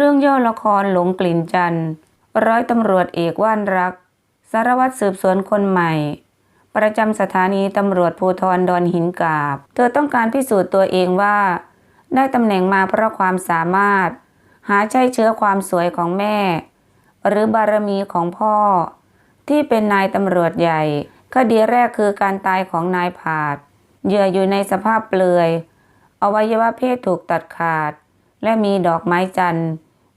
รื่องย่อละครหลงกลิ่นจันทร์ ร้อยตำรวจเอกว่านรัก สารวัตรสืบสวนคนใหม่ ประจำสถานีตำรวจภูธรดอนหินกาบ เธอต้องการพิสูจน์ตัวเองว่า ได้ตำแหน่งมาเพราะความสามารถ หาใช่เชื้อความสวยของแม่ หรือบารมีของพ่อ ที่เป็นนายตำรวจใหญ่ คดีแรกคือการตายของนายผาดเหยื่ออยู่ในสภาพเปลือย อวัยวะเพศถูกตัดขาด และมีดอกไม้จันทร์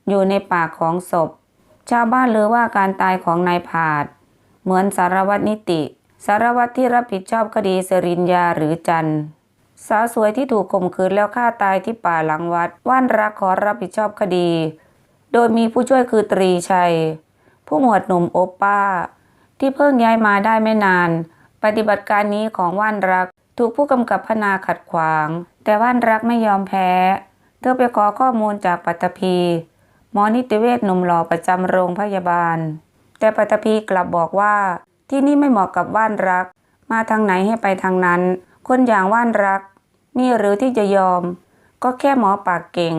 อยู่ในปากของศพ ชาวบ้านเลือว่าการตายของนายผาด เหมือนสารวัตรนิติ สารวัตรที่รับผิดชอบคดีสรินยาหรือจันสาวสวยที่ถูกข่มขืนแล้วฆ่าตายที่ป่าหลังวัด ว่านรักขอรับผิดชอบคดี โดยมีผู้ช่วยคือตรีชัย ผู้หมวดหนุ่มโอปป้า ที่เพิ่งย้ายมาได้ไม่นาน ปฏิบัติการนี้ของว่านรักถูกผู้กำกับพนาขัดขวาง แต่ว่านรักไม่ยอมแพ้ เธอไปขอข้อมูลจากปัตตภี หมอนิติเวชหนุ่มหล่อประจำโรงพยาบาล แต่ปัตภีกลับบอกว่าที่นี่ไม่เหมาะกับว่านรัก มาทางไหนให้ไปทางนั้น คนอย่างว่านรัก มีหรือที่จะยอม ก็แค่หมอปากเก่ง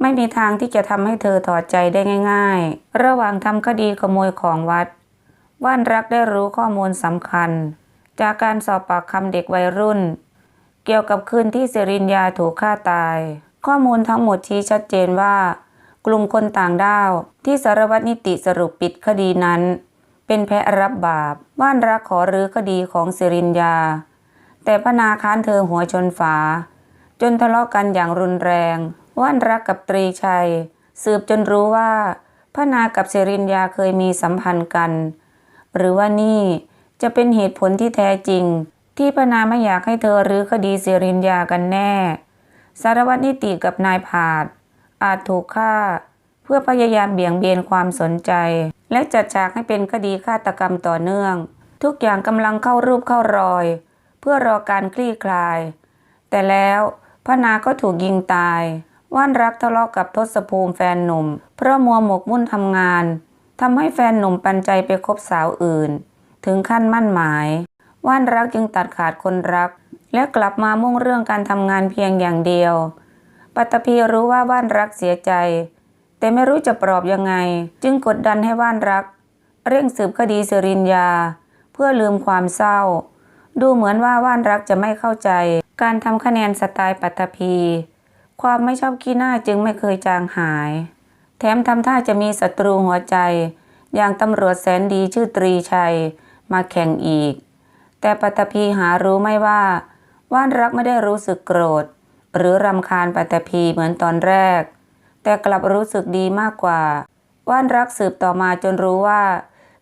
ไม่มีทางที่จะทำให้เธอถอดใจได้ง่าย ๆ ระหว่างทำคดีขโมยของวัด ว่านรักได้รู้ข้อมูลสำคัญ จากการสอบปากคำเด็กวัยรุ่น เกี่ยวกับคืนที่สิรินยาถูกฆ่าตาย ข้อมูลทั้งหมดชี้ชัดเจนว่า กลุ่มคนต่างด้าว ที่สารวัตรนิติสรุปปิดคดีนั้น เป็นแพะรับบาปว่านรักขอรื้อคดีของสิรินยา แต่พนาค้านเธอหัวชนฝา จนทะเลาะกันอย่างรุนแรง ว่านรักกับตรีชัย สืบจนรู้ว่าพนากับสิรินยาเคยมีสัมพันธ์กัน หรือว่านี่จะเป็นเหตุผลที่แท้จริง ที่พนาไม่อยากให้เธอรื้อคดีสิรินยากันแน่ สารวัตรนิติกับนายผาด อาจถูกฆ่า เพื่อพยายามเบี่ยงเบนความสนใจ และจัดฉากให้เป็นคดีฆาตกรรมต่อเนื่อง ทุกอย่างกำลังเข้ารูปเข้ารอย เพื่อรอการคลี่คลาย แต่แล้วพนาก็ถูกยิงตาย ว่านรักทะเลาะกับทศภูมิแฟนหนุ่ม เพราะมัวหมกมุ่นทำงานทำให้แฟนหนุ่มปันใจไปคบสาวอื่น ถึงขั้นมั่นหมาย ว่านรักจึงตัดขาดคนรัก และกลับมามุ่งเรื่องการทำงานเพียงอย่างเดียว ปัตตภีรู้ว่าว่านรักเสียใจ แต่ไม่รู้จะปลอบยังไง จึงกดดันให้ว่านรัก เร่งสืบคดีสิรินยา เพื่อลืมความเศร้า ดูเหมือนว่าว่านรักจะไม่เข้าใจ การทำคะแนนสไตล์ปัตตภีความไม่ชอบขี้หน้าจึงไม่เคยจางหาย แถมทำท่าจะมีศัตรูหัวใจ อย่างตำรวจแสนดีชื่อตรีชัยมาแข่งอีก แต่ปัตตภีหารู้ไม่ว่า ว่านรักไม่ได้รู้สึกโกรธ หรือรำคาญปัตตภีเหมือนตอนแรก แต่กลับรู้สึกดีมากกว่า ว่านรักสืบต่อมาจนรู้ว่า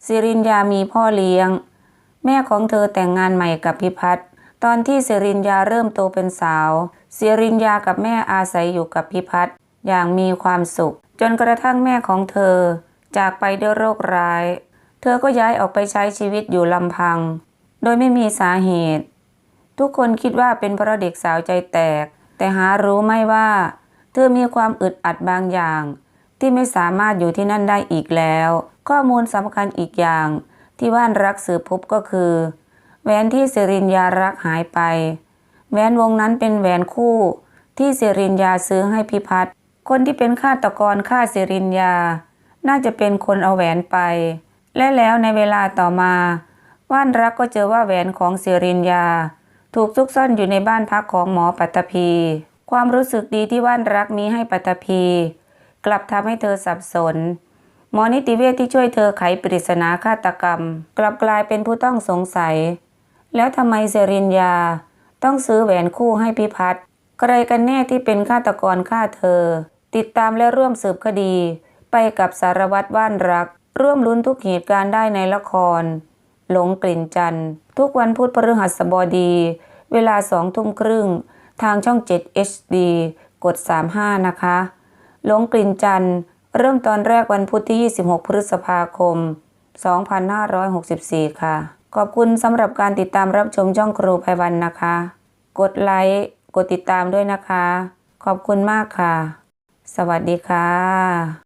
สิรินยามีพ่อเลี้ยง แม่ของเธอแต่งงานใหม่กับพิพัฒน์ตอนที่สิรินยาเริ่มโตเป็นสาว สิรินยากับแม่อาศัยอยู่กับพิพัฒน์อย่างมีความสุข จนกระทั่งแม่ของเธอ จากไปด้วยโรคร้าย เธอก็ย้ายออกไปใช้ชีวิตอยู่ลำพัง โดยไม่มีสาเหตุ ทุกคนคิดว่าเป็นเพราะเด็กสาวใจแตก แต่หารู้ไม่ว่า เธอมีความอึดอัดบางอย่าง ที่ไม่สามารถอยู่ที่นั่นได้อีกแล้ว ข้อมูลสำคัญอีกอย่าง ที่ว่านรักสืบพบก็คือแหวนที่สิรินยารักหายไป แหวนวงนั้นเป็นแหวนคู่ ที่สิรินยาซื้อให้พิพัฒน์คนที่เป็นฆาตกรฆ่าสิรินยา น่าจะเป็นคนเอาแหวนไป และแล้วในเวลาต่อมา ว่านรักก็เจอว่าแหวนของสิรินยา ถูกซุกซ่อนอยู่ในบ้านพักของหมอปัตตภีความรู้สึกดีที่ว่านรักมีให้ปัตตภีกลับทำให้เธอสับสน หมอนิติเวชที่ช่วยเธอไขปริศนาฆาตกรรม กลับกลายเป็นผู้ต้องสงสัย แล้วทำไมเซรินยา ต้องซื้อแหวนคู่ให้พิพัฒน์ใครกันแน่ที่เป็นฆาตกรฆ่าเธอ ติดตามและร่วมสืบคดี ไปกับสารวัตรว่านรัก ร่วมลุ้นทุกเหตุการณ์ได้ในละคร หลงกลิ่นจันทร์ ทุกวันพุธพฤหัสบดี เวลาสองทุ่มครึ่ง ทางช่อง 7 HD กด 35 นะคะหลงกลิ่นจันทร์เริ่มตอนแรกวันพุธที่ 26 พฤษภาคม 2564 ค่ะ ขอบคุณสำหรับการติดตามรับชมช่องครูไพวันนะคะ กดไลค์ กดติดตามด้วยนะคะ ขอบคุณมากค่ะ สวัสดีค่ะ